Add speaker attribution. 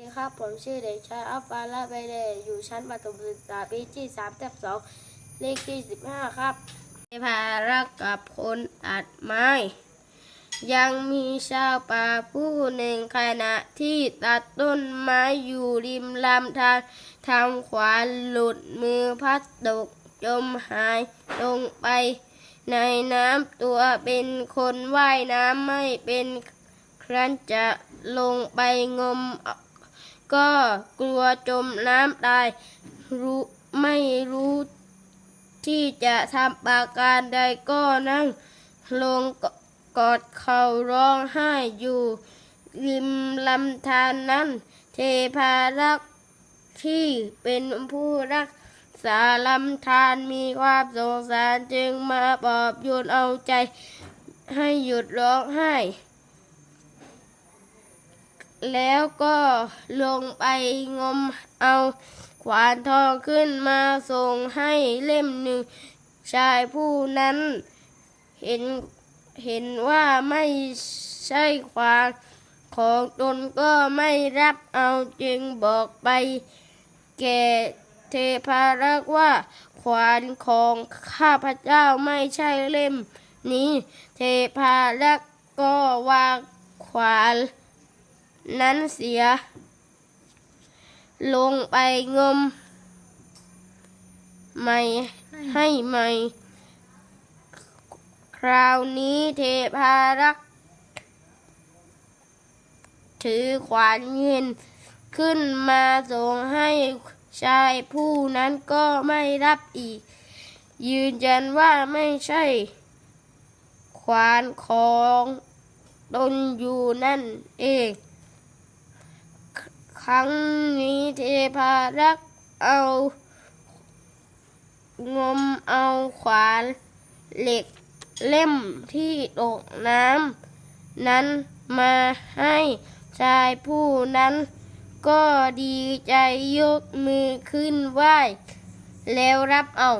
Speaker 1: ดีครับผมชื่อเด็กชายอัฟฟาลาเบเดอยู่ชั้นประถมศึกษาปีที่สามทับสองเลขที่สิบห้าครับในภารักกับคนอัดไม้ ยังมีชาวป่าผู้หนึ่งขณะที่ตัดต้นไม้อยู่ริมลำธารทำขวานหลุดมือพัดตกจมหายลงไป ในน้ำตัวเป็นคนว่ายน้ำไม่เป็นครั้นจะลงไปงม ก็กลัวจมน้ำตาย รู้ไม่รู้ที่จะทำปาการใดก็นั่งลงกอดเข่าร้องไห้อยู่ริมลำธารนั้น เทพารักษ์ที่เป็นผู้รักษาลำธารมีความสงสารจึงมาปลอบโยนเอาใจให้หยุดร้องไห้ แล้วก็ลงไปงมเอาขวานทองขึ้นมาส่งให้เล่มหนึ่ง ชายผู้นั้น เห็นเห็นว่าไม่ใช่ขวานของตนก็ไม่รับเอาจึงบอกไปแก่เทพารักษ์ว่า ขวานของข้าพเจ้าไม่ใช่เล่มนี้ เทพารักษ์ก็วางขวาน นั้นเสีย ลงไปงมใหม่ให้ใหม่ คราวนี้เทพารักษ์ถือขวานเงินขึ้นมาส่งให้ชายผู้นั้นก็ไม่รับอีก ยืนยันว่าไม่ใช่ ขวานของตนอยู่นั่นเอง ครั้งนี้เทพารักเอางมเอาขวานเหล็กเล่มที่ตกน้ำนั้นมาให้ชายผู้นั้น ก็ดีใจยกมือขึ้นไหว้ แล้วรับเอา